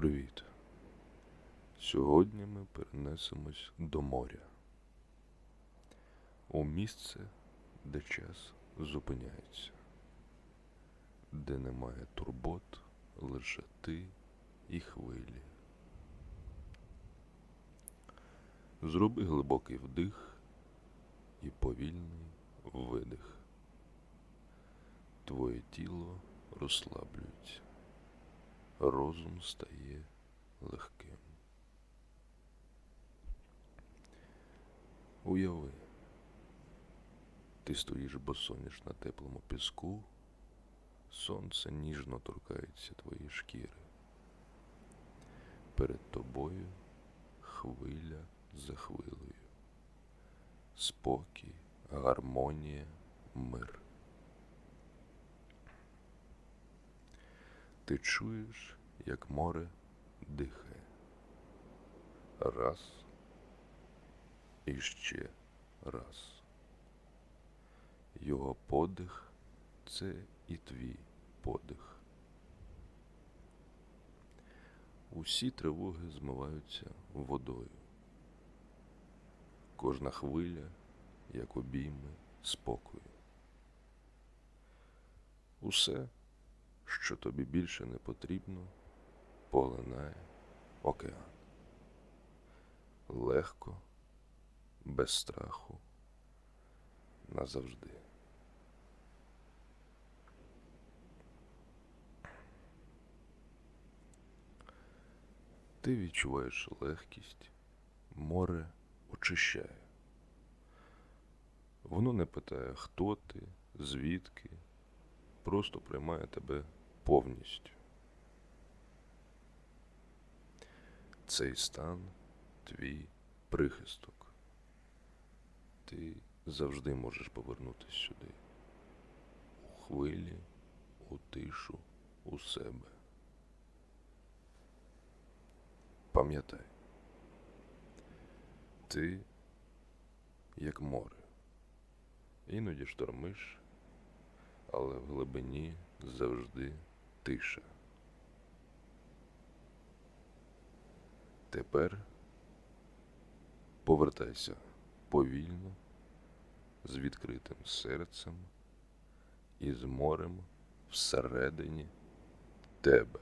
Привіт. Сьогодні ми перенесемось до моря. У місце, де час зупиняється, де немає турбот, лише ти і хвилі. Зроби глибокий вдих і повільний видих. Твоє тіло розслаблюється, розум стає легким. Уяви, ти стоїш босоніж на теплому піску, сонце ніжно торкається твоєї шкіри. Перед тобою хвиля за хвилею. Спокій, гармонія, мир. Ти чуєш, як море дихає. Раз і ще раз. Його подих це і твій подих. Усі тривоги змиваються водою. Кожна хвиля, як обійми спокою. Усе, що тобі більше не потрібно, полинає океан. Легко, без страху, назавжди. Ти відчуваєш легкість, море очищає. Воно не питає, хто ти, звідки, просто приймає тебе повністю. Цей стан твій прихисток. Ти завжди можеш повернутися сюди, у хвилі, у тишу, у себе. Пам'ятай, ти як море. Іноді штормиш, але в глибині завжди тиша. Тепер повертайся повільно, з відкритим серцем і з морем всередині тебе.